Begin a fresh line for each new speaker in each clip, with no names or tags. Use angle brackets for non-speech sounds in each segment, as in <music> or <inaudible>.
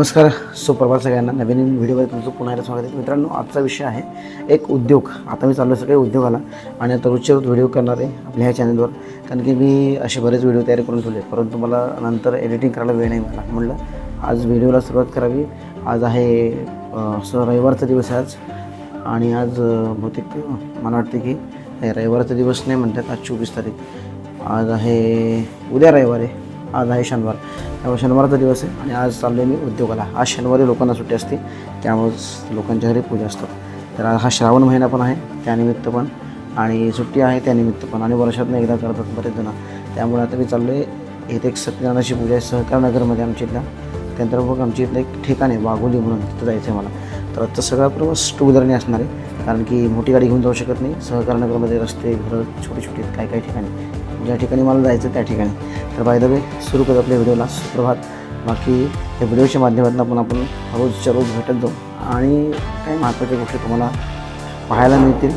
नमस्कार सुप्रभात सगळ्यांना. नवीन व्हिडिओमध्ये तुमचं पुन्हा एकदा स्वागत आहे. मित्रांनो आजचा विषय आहे एक उद्योग. आता मी चाललो सगळे उद्योगाला आणि आता रोजच्या रोज व्हिडिओ करणार आहे आपल्या ह्या चॅनलवर कारण की मी असे बरेच व्हिडिओ तयारी करून ठेवले परंतु मला नंतर एडिटिंग करायला वेळ नाही मला म्हणलं आज व्हिडिओला सुरुवात करावी. आज आहे असं रविवारचा दिवस आहे आज. आणि आज बहुतेक मला वाटते की रविवारचा दिवस नाही म्हणतात आज चोवीस तारीख. आज आहे उद्या रविवार आहे. आज आहे शनिवार. त्यामुळे शनिवारचा दिवस आहे आणि आज चाललो मी उद्योगाला. आज शनिवारी लोकांना सुट्टी असते त्यामुळेच लोकांच्या घरी पूजा असतात तर आज हा श्रावण महिना पण आहे त्यानिमित्त पण. आणि सुट्टी आहे त्यानिमित्त पण. आणि वर्षातनं एकदा करतात बरेच जण. त्यामुळे आता मी चाललो आहे इथे एक सत्यनारायणाची पूजा आहे सहकार नगरमध्ये आमच्या इथल्या. त्यानंतर मग आमच्या इथलं एक ठिकाण आहे वाघोली म्हणून तिथं जायचं आहे मला. तर आजचा सगळा प्रवास टू व्हीलरने असणार आहे. कारण की मोठी गाडी घेऊन जाऊ शकत नाही. सहकार नगरमध्ये रस्ते घरं छोटी छोटी आहेत काही काही ठिकाणी. ज्या ठिकाणी मला जायचं त्या ठिकाणी. तर बाय द वे सुरू करत आपल्या व्हिडिओला सुप्रभात. बाकी या व्हिडिओच्या माध्यमातून आपण आपण रोजच्या रोज भेटत जाऊ. आणि काही महत्त्वाच्या गोष्टी तुम्हाला पाहायला मिळतील.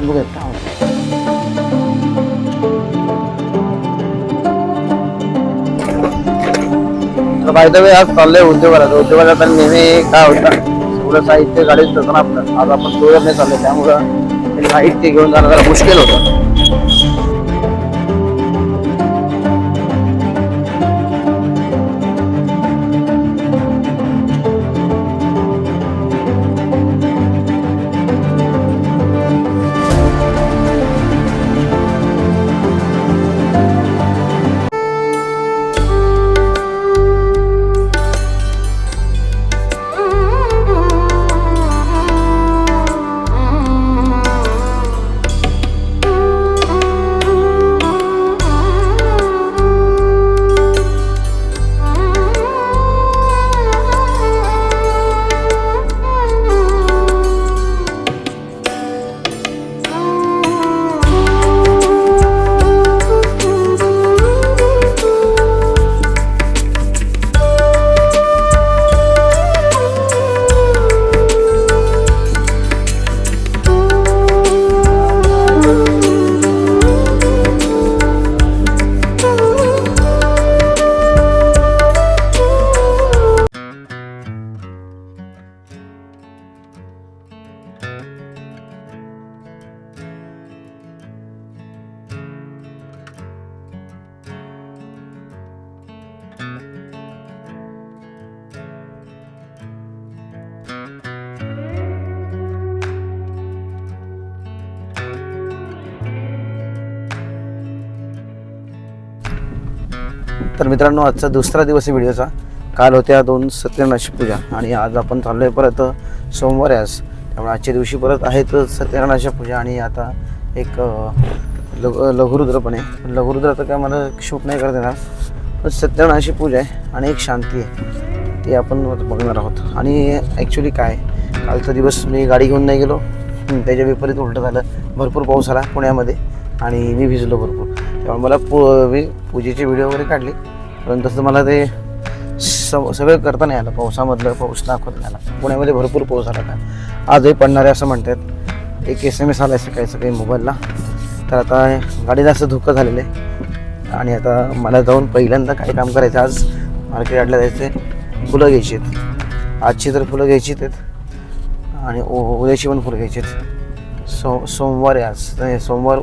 बघूयात काय होतं. तर बाय द वे आज चाललंय उद्योगाला. उद्योगाला तर नेहमी काय होतं सगळं साहित्य गाडीत होतं ना आपलं आज आपण नाही चाललं चाललोय. त्यामुळं ते साहित्य घेऊन जाणं जरा मुश्किल होतं. तर मित्रांनो आजचा दुसरा दिवस आहे व्हिडिओचा. काल होत्या दोन सत्यनारायणाची पूजा आणि आज आपण चाललो आहे परत सोमवार आहे आज. त्यामुळे आजच्या दिवशी परत आहेत सत्यनारायणाची पूजा आणि आता एक लघ लघु लघुरुद्र पण आहे. पण लघुरुद्र तर काय मला शूट नाही करत येणार. पण सत्यनारायणाची पूजा आहे आणि एक शांती आहे. ती आपण बघणार आहोत. आणि ॲक्च्युली काय कालचा दिवस मी गाडी घेऊन नाही गेलो. त्याच्या विपरीत उलटं झालं. भरपूर पाऊस आला पुण्यामध्ये आणि मी भिजलो भरपूर. त्यामुळे मला पू मी पूजेचे व्हिडिओ वगैरे काढले. पण तसं मला ते स सगळं करता नाही आलं. पावसामधलं पाऊस दाखवत नाही आला. पुण्यामध्ये भरपूर पाऊस आला का आजही पडणार आहे असं म्हणतात. एक एस एम एस आला आहे सकाळी सकाळी मोबाईलला तर आता गाडीला असं धुकं झालेलं आहे. आणि आता मला जाऊन पहिल्यांदा काय काम करायचं आज मार्केट आडल्या जायचं आहे फुलं घ्यायची आहेत. आजची तर फुलं घ्यायची आहेत. आणि उद्याची पण फुलं घ्यायची आहेत. सो सोमवार आहे आज. सोमवार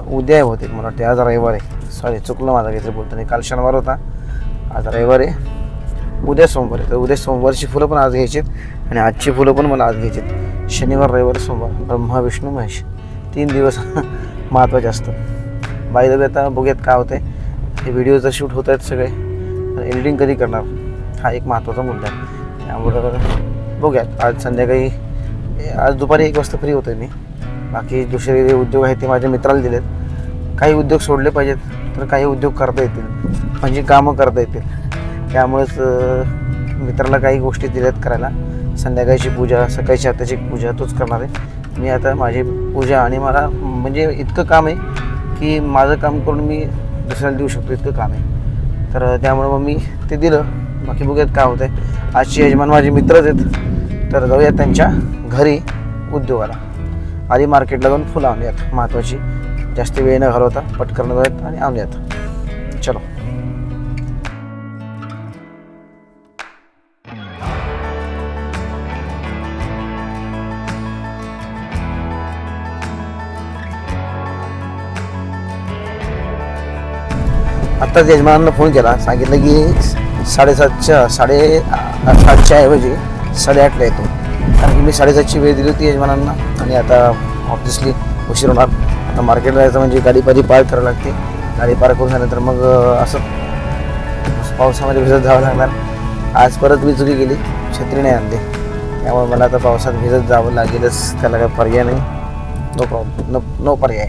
उद्या आहे होते मला वाटते आज रविवार आहे. सॉरी चुकलं माझा काहीतरी बोलतो काल शनिवार होता. आज रविवार आहे. उद्या सोमवार आहे. तर उद्या सोमवारची फुलं पण आज घ्यायची आहेत आणि आजची फुलं पण मला आज घ्यायची आहेत शनिवार रविवार सोमवार. ब्रह्मा विष्णू महेश. तीन दिवस <laughs> महत्त्वाचे असतात. बाय द आता बघूयात काय होतं आहे हे व्हिडिओचं शूट होत आहेत सगळे एडिटिंग कधी करणार? हा एक महत्त्वाचा मुद्दा आहे. त्यामुळं बघूयात. आज संध्याकाळी आज दुपारी एक वाजता फ्री होतो मी. बाकी दुसरे जे उद्योग आहेत ते माझ्या मित्राला दिलेत. काही उद्योग सोडले पाहिजेत तर काही उद्योग करता येतील. म्हणजे कामं करता येतील. त्यामुळेच मित्राला काही गोष्टी दिल्यात करायला. संध्याकाळची पूजा सकाळची आताची पूजा तोच करणार आहे. मी आता माझी पूजा आणि मला म्हणजे इतकं काम आहे की माझं काम करून मी दुसऱ्याला देऊ शकतो इतकं काम आहे. तर त्यामुळे मग मी ते दिलं. बाकी बघूयात काय होतं आहे आजचे यजमान माझे मित्रच आहेत. तर जाऊयात त्यांच्या घरी उद्योगाला. आधी मार्केटला जाऊन फुलं आणूयात. महत्त्वाची जास्त वेळ न घालवता पटकन जाऊयात आणि आणूयात. चलो. आत्ताच यजमानांना फोन केला. सांगितलं की साडेसातच्या साडे सातच्या ऐवजी साडेआठला येतो. मी साडेसातशे वेळ दिली होती यजमानांना. आणि आता ऑब्विसली उशीर होणार. आता मार्केटला जायचं म्हणजे गाडी पारी पार्क करावी लागते. गाडी पार्क करून झाल्यानंतर मग असं पावसामध्ये भिजत जावं लागणार. आज परत मी चुकी गेली. छत्री नाही आणली. त्यामुळे मला आता पावसात भिजत जावं लागेलच. त्याला काही पर्याय नाही. नो प्रॉब्लेम नो नो पर्याय.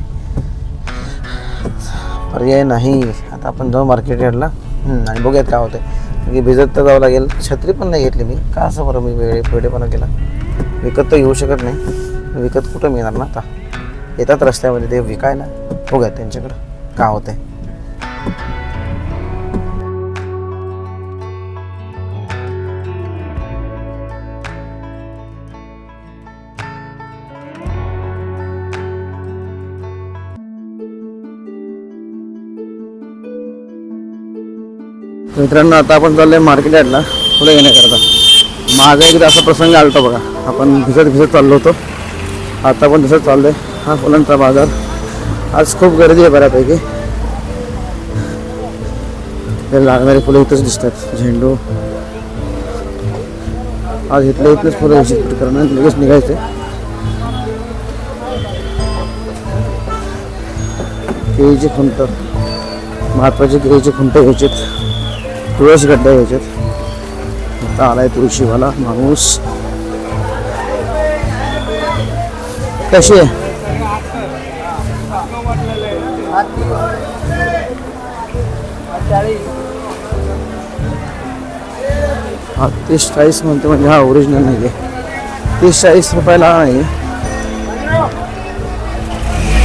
पर्याय नाही. आता आपण जाऊ मार्केट यार्डला. आणि बघूयात काय होतं की म्हणजे भिजत तर जावं लागेल. छत्री पण नाही घेतली मी. का असं बरं मी वेळे पण केला? विकत तर घेऊ शकत नाही. विकत कुठं मिळणार ना आता? येतात रस्त्यामध्ये ते विकायला बघूया हो त्यांच्याकडं. का होतंय मित्रांनो आता आपण चाललोय मार्केट यार्डला फुलं घेण्याकरता माझा एकदा असा प्रसंग आला होता बघा. आपण भिजत भिजत चाललो होतो. आता पण तसंच चाललोय. हा फुलांचा बाजार. आज खूप गर्दी आहे बऱ्यापैकी. ते लागणारी फुलं इथंच दिसतात. झेंडू. आज इथल्या इथलेच फुलं विजिट करणार. लगेच निघायचे. केळीची खुंट. महत्त्वाचे केळीची खुंट घ्यायचेत. तुळस गड्डा घ्यायच्यात आता तुळशीवाला माणूस कशी आहे हा? तीस चाळीस म्हणतो म्हणजे हा ओरिजिनल नाही आहे तीस चाळीस रुपयाला हा।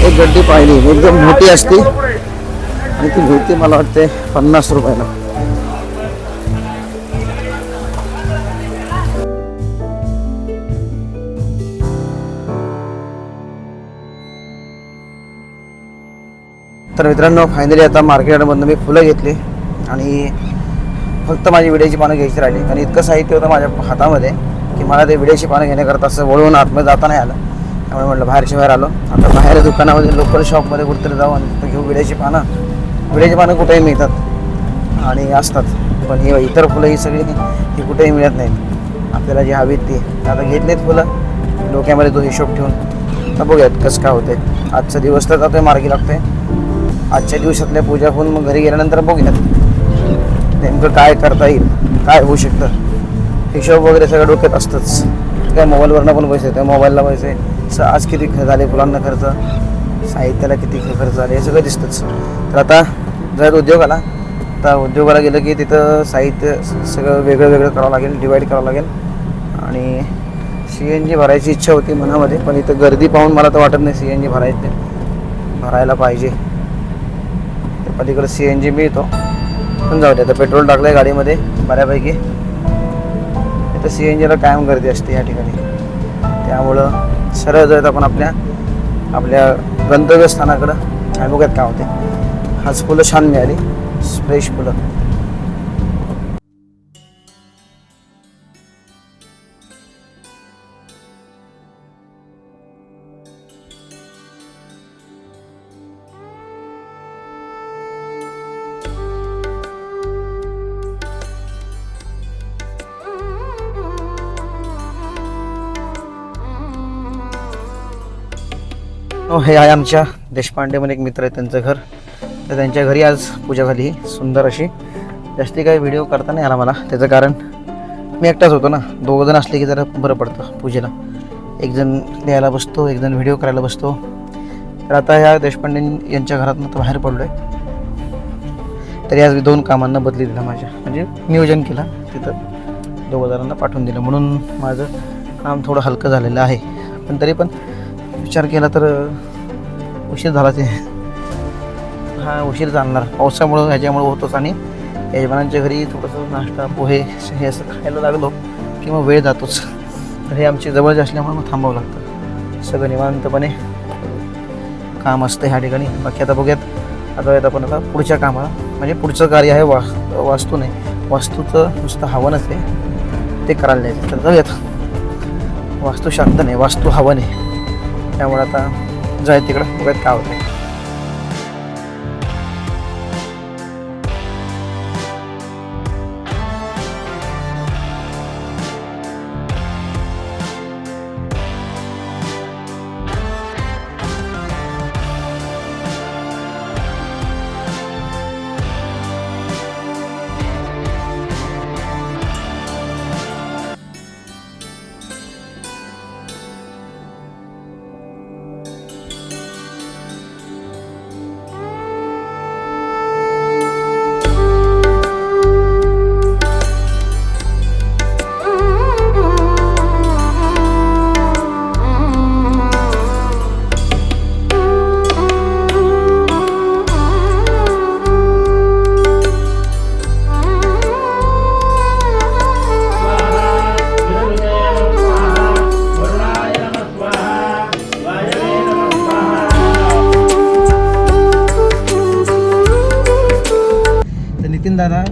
एक गड्डी पाहिली एकदम मोठी असते आणि ती मिळते मला तर मित्रांनो फायनली आता मार्केटमधनं मी फुलं घेतली आणि फक्त माझी विड्याची पानं घ्यायची राहिली. आणि इतकं साहित्य होतं माझ्या हातामध्ये की मला ते विड्याची पानं घेण्याकरता असं वळून आतमध्ये जाता नाही आलं. त्यामुळे म्हटलं बाहेरच्या बाहेर आलो. आता बाहेर दुकानामध्ये लोकल शॉपमध्ये कुठेतरी जाऊ आणि घेऊ विड्याची पानं विड्याची पानं कुठेही मिळतात आणि असतात. पण ही इतर फुलं ही सगळी ही कुठेही मिळत नाहीत. आपल्याला जी हवीत ती. आता घेतलीत फुलं. डोक्यामध्ये तो हिशोब ठेवून. आता बघूयात कसं काय होते आजचा दिवस तर जातोय मार्गी लागतोय. आजच्या दिवसातल्या पूजा होऊन मग घरी गेल्यानंतर बघूयात. नेमकं काय करता येईल काय होऊ शकतं? हिशोब वगैरे सगळं डोक्यात असतंच. काय मोबाईलवरनं पण पैसे त्या मोबाईलला पैसे. स आज किती झाले फुलांना खर्च? साहित्याला किती खर्च झाले? हे सगळं दिसतंच. तर आता जर उद्योगाला आता उद्योगाला गेलं की तिथं साहित्य सगळं वेगळं वेगळं करावं लागेल डिवाईड करावं लागेल. आणि सी एन जी भरायची इच्छा होती मनामध्ये पण इथं गर्दी पाहून मला तर वाटत नाही सी एन जी भरायचं भरायला पाहिजे. पलीकडे सी एन जी मिळतो पण जाऊ दे आता पेट्रोल टाकलं आहे गाडीमध्ये बऱ्यापैकी. इथं सी एन जीला कायम गर्दी असते या ठिकाणी. त्यामुळं सरळ जात आपण आपल्या आपल्या गंतव्यस्थानाकडं. आणि बघूयात काय होते? आज फुलं छान मिळाली. फ्रेश फुलं. हे आहे आमच्या देशपांडे म्हणून एक मित्र आहे त्यांचं घर. तर त्यांच्या घरी आज पूजा झाली सुंदर अशी. जास्ती काही व्हिडिओ करता नाही आला मला त्याचं कारण मी एकटाच होतो ना. दोघं जण असले की जरा बरं पडतं पूजेला. एकजण लिहायला बसतो एकजण व्हिडिओ करायला बसतो. तर आता ह्या देशपांडे यांच्या घरातून तर बाहेर पडलो आहे तरी आज मी दोन कामांना बदली दिला माझ्या. म्हणजे नियोजन केलं तिथं. दोघं जणांना पाठवून दिलं. म्हणून माझं काम थोडं हलकं झालेलं आहे. पण तरी पण विचार केला तर उशीर झाला ते. हा उशीर जाणणार पावसामुळं ह्याच्यामुळं होतोच आणि यजमानांच्या घरी थोडंसं नाश्ता पोहे हे असं खायला लागलो की मग वेळ जातोच. तर हे आमची जवळचे असल्यामुळे मग थांबावं लागतं. सगळं निवांतपणे काम असतं ह्या ठिकाणी. बाकी आता बघूयात. आता येत आपण आता पुढच्या कामाला. म्हणजे पुढचं कार्य आहे वा वास्तू नाही. वास्तूचं नुसतं हवनच आहे. ते करायला द्यायचं तर जाऊयात. वास्तू शांत नाही वास्तू हवन आहे त्यामुळे आता जाय तिकडं बघत काय होतं दादा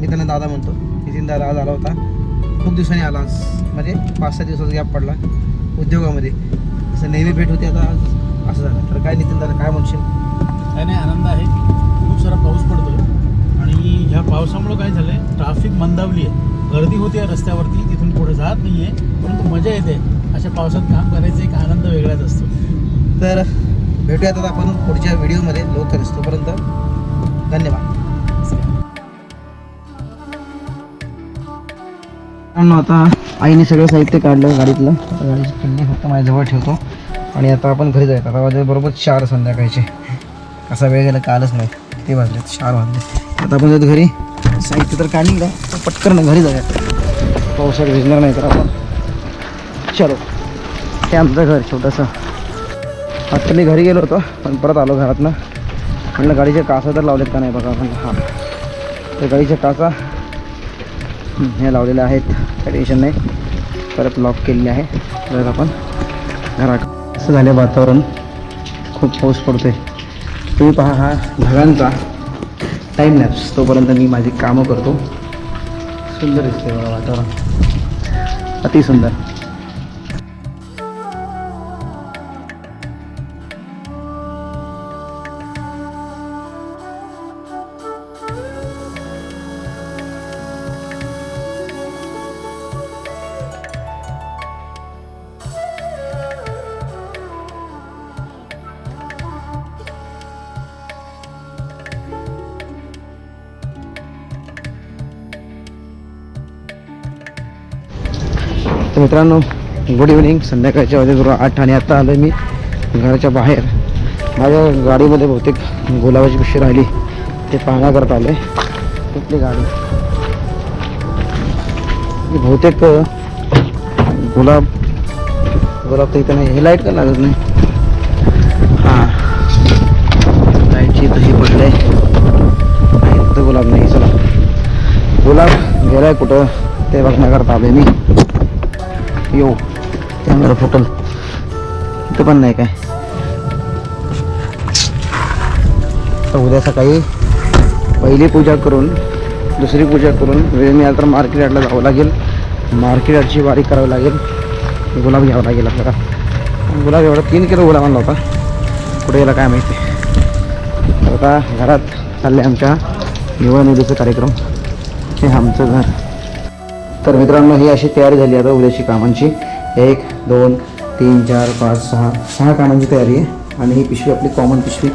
मी त्यांना दादा म्हणतो. नितीन दादा आज आला होता. खूप दिवसांनी आला आज. म्हणजे पाच सहा दिवसाचा गॅप पडला उद्योगामध्ये. असं नेहमी भेट होती आता आज. असं झालं. तर काय नितीन दादा काय म्हणशील?
काय नाही आनंद आहे. खूप सारा पाऊस पडतोय. आणि ह्या पावसामुळं काय झालं आहे ट्राफिक मंदावली आहे. गर्दी होती रस्त्यावरती. तिथून पुढे जात नाही आहे परंतु मजा येते. अशा पावसात काम करायचा एक आनंद वेगळाच असतो.
तर भेटूयात आपण पुढच्या व्हिडिओमध्ये लवकरच तोपर्यंत धन्यवाद. आता आईने सगळं साहित्य काढलं गाडीतलं. गाडीची किल्ली फक्त माझ्याजवळ ठेवतो. आणि आता आपण घरी जायचं आता वाजले बरोबर चार संध्याकाळचे. कसा वेळ गेला कालच नाही. किती वाजले चार वाजले. आता आपण जातो घरी. साहित्य तर काढलं तर पटकन घरी जाऊया पावसात भिजणार नाही तर आपण. चलो. हे आमचं घर छोटंसं. आता मी घरी गेलो होतो पण परत आलो घरातनं. म्हटलं गाडीचे कासा तर लावलेत का नाही बघा आपण. हां. तर गाडीच्या कासा ह्या लावलेल्या आहेत. काही टेन्शन नाही. परत लॉक केलेले आहे. तर आपण घरात असं झालं वातावरण. खूप पाऊस पडतोय. तुम्ही पहा हा ढगांचा टाईम लॅप्स तोपर्यंत मी माझी कामं करतो. सुंदर दिसते बघा वातावरण. अतिसुंदर. तर मित्रांनो गुड इव्हनिंग संध्याकाळच्या वाजे आठ आणि आता आलो मी घराच्या बाहेर. माझ्या गाडीमध्ये बहुतेक गुलाबाची पिशी राहिली. ते पाहण्याकरता आले कुठली गाडी? बहुतेक गुलाब गुलाब तर इथं नाही. हे लाइट का लागत नाही? हां. लाईटची इथं ही पडले नाही गुलाब नाही. चला. गुलाब गेलाय कुठं? ते बघण्याकरता आले मी. येऊ. कॅमेरा फुटल इथं पण नाही काय. तर उद्या सकाळी पहिली पूजा करून दुसरी पूजा करून वेळ मिळाला तर मार्केट यार्डला जावं लागेल. मार्केट यार्डची वारी करावी लागेल. गुलाब घ्यावं लागेल आपल्याला. गुलाब एवढा तीन किलो गुलाब आणला होता. कुठे गेला काय माहिती. आता घरात चालले आमच्या निवडणुकीचा कार्यक्रम. हे आमचं घर. तर मित्रांनो ही अशी तयारी झाली आता उद्याची कामांची. एक दोन तीन चार पाच सहा सहा कामांची तयारी आहे. आणि ही पिशवी आपली कॉमन पिशवी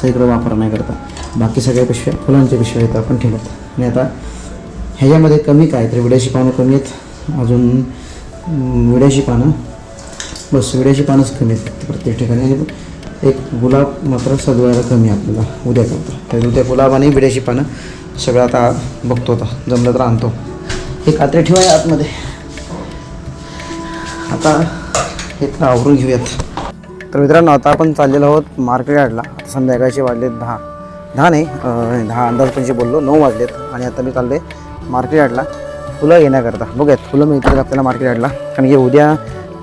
सगळं वापरण्याकरता बाकी सगळ्या पिशव्या फुलांच्या पिशव्या आहेत आपण ठेवत आणि आता ह्याच्यामध्ये कमी काय? तर विड्याची पानं कमी आहेत. अजून विड्याची पानं. बस विड्याची पानंच कमी आहेत प्रत्येक ठिकाणी. एक गुलाब मात्र सजवायला कमी आहे आपल्याला उद्या करता. तर उद्या गुलाब आणि विड्याची पानं सगळं आता बघतो आता जमलं तर आणतो. हे कात्रे ठेवा या आतमध्ये. आता हे तर आवरून घेऊयात. तर मित्रांनो आता आपण चाललेलो आहोत मार्केट यार्डला. आता संध्याकाळचे वाजले दहा. दहा नाही दहा अंदाज पंचे बोललो नऊ वाजलेत. आणि आता मी चालले मार्केट यार्डला. फुलं येण्याकरता. बघूयात फुलं मिळतील आपल्याला मार्केट यार्डला? कारण की उद्या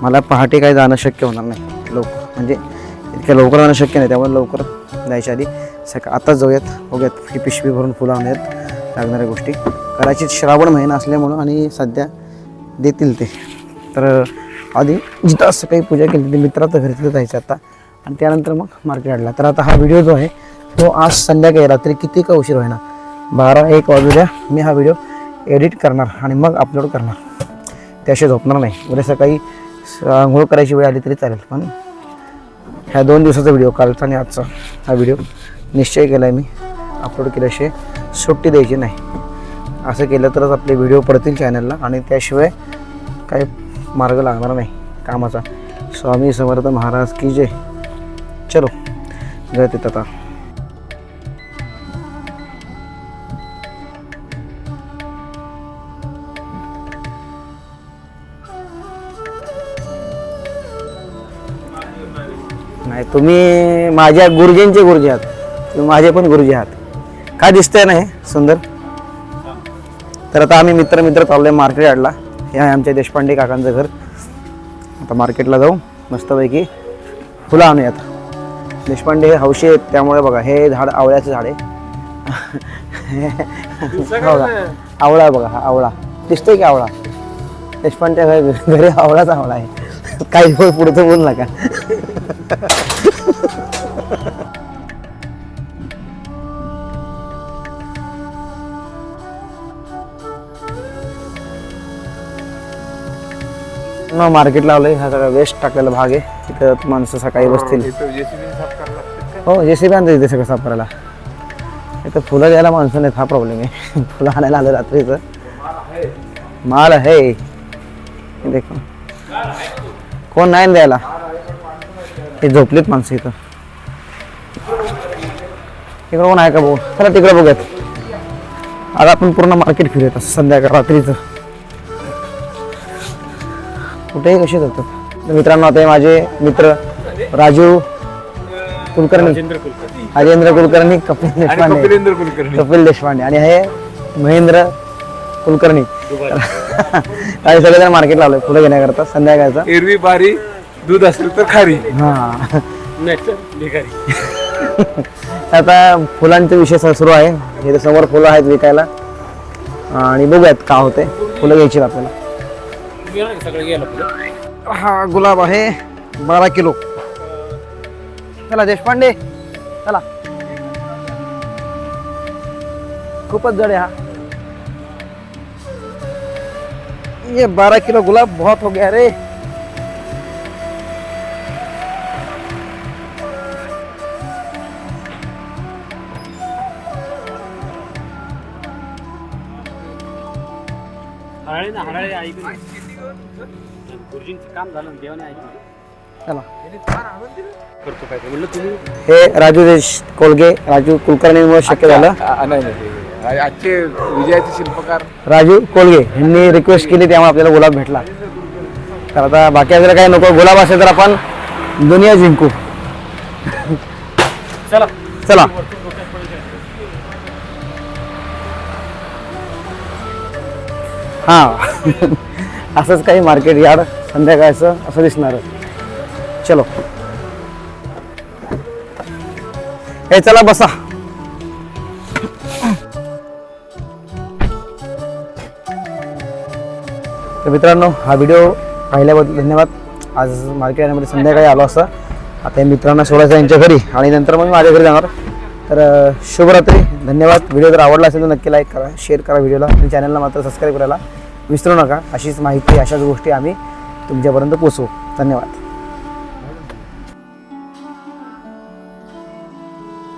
मला पहाटे काय जाणं शक्य होणार नाही. लवकर. म्हणजे इतक्या लवकर जाणं शक्य नाही. त्यामुळे लवकर जायच्या आधी सकाळ आताच जाऊयात. बघूयात ही पिशवी भरून फुलं आणूयात. लागणाऱ्या गोष्टी. कदाचित श्रावण महिना असल्यामुळं आणि सध्या देतील ते. तर आधी जिथं असं काही पूजा केली ते मित्राचं घरी तिथं जायचं आता. आणि त्यानंतर मग मार्केट यार्डला तर आता हा व्हिडिओ जो आहे तो आज संध्याकाळी रात्री किती का उशीर होईना? बारा एक वाजू द्या मी हा व्हिडिओ एडिट करणार आणि मग अपलोड करणार. त्याशिवाय झोपणार नाही. उद्या सकाळी स- आंघोळ करायची वेळ आली तरी चालेल पण ह्या दोन दिवसाचा व्हिडिओ कालचा आणि आजचा हा व्हिडिओ निश्चय केला आहे मी. अपलोड केल्याशिवाय सुट्टी द्यायची नाही. असं केलं तरच आपले व्हिडिओ पडतील चॅनलला आणि त्याशिवाय काही मार्ग लागणार नाही कामाचा. स्वामी समर्थ महाराज की जय. चलो जय तिथं आता. नाही तुम्ही माझ्या गुरुजींचे गुरुजी आहात. तुम्ही माझे पण गुरुजी आहात. काय दिसतंय ना हे? सुंदर. तर आता आम्ही मित्र मित्र चाललोय मार्केट यार्डला. हे आहे आमच्या देशपांडे काकांचं घर. आता मार्केटला जाऊ. मस्तपैकी फुलं आणूयात. देशपांडे हे हौशी आहेत त्यामुळे बघा हे झाड आवळ्याचं झाड आहे. आवळा आहे बघा हा आवळा. दिसतोय की आवळा? देशपांडे घरी आवळाच आवळा आहे. काही पुढचं बोल नका. न मार्केट लावलंय हा सगळा वेस्ट टाकलेला भाग आहे. तिथं माणसं सकाळी बसतील. हो जेसीबी आणतं तिथे सगळं साफ करायला. इथं फुलं द्यायला माणसं नाहीत हा प्रॉब्लेम आहे. <laughs> फुलं आणायला आलं रात्रीचं माल आहे. देखो. कोण नाही द्यायला? हे झोपलेत माणसं इथं. तिकडं कोण आहे का भाऊ? चला तिकडे बघूयात. आता आपण पूर्ण मार्केट फिरूयात असं संध्याकाळ रात्रीचं. कुठेही जातात तर मित्रांनो आता हे माझे मित्र राजू कुलकर्णी राजेंद्र कुलकर्णी. कपिल देशपांडे. कपिल देशपांडे. आणि हे महेंद्र कुलकर्णी. आणि सगळेजण मार्केट लावलंय फुलं घेण्याकरता संध्याकाळचा.
एरवी बारी दूध असलं तर खारी.
हा. <laughs> आता फुलांचा विषय सुरू आहे. इथे समोर फुलं आहेत विकायला. आणि बघूयात का होते. फुलं घ्यायची आपल्याला. हा गुलाब आहे बारा किलो. चला देशपांडे चला. खूपच जड आहे हा. ये बारह किलो गुलाब बहुत हो गया रे.
ना हराळे ऐकून गुरुजींचं काम झालं ना, देवाने ऐकलं
चला.
करतो काय ते? म्हणलं तुम्ही?
हे राजू देश कोलगे राजू कुलकर्णीमुळे शक्य झालं.
आ- आ- नाही नाही आ- आजचे विजयाचे शिल्पकार.
राजू कोलगे यांनी रिक्वेस्ट केली त्यामुळे आपल्याला गुलाब भेटला. तर आता बाकी आपल्याला काही नको गुलाब असेल तर आपण दुनिया जिंकू.
चला.
चला. हा. असंच काही मार्केट यार्ड संध्याकाळचं असं दिसणार. चलो. हे चला बसा. तर मित्रांनो हा व्हिडिओ पाहिल्याबद्दल धन्यवाद. आज मार्केट यार्डमध्ये संध्याकाळी आलो असं. आता या मित्रांना सोडायचं यांच्या घरी आणि नंतर मग मी माझ्या घरी जाणार. तर शुभरात्री. धन्यवाद. व्हिडिओ जर आवडला असेल तर नक्की लाईक करा शेअर करा व्हिडिओला आणि चॅनलला मात्र सबस्क्राईब करायला. विसरू नका. अशीच माहिती अशाच गोष्टी आम्ही तुमच्यापर्यंत पोचवू धन्यवाद.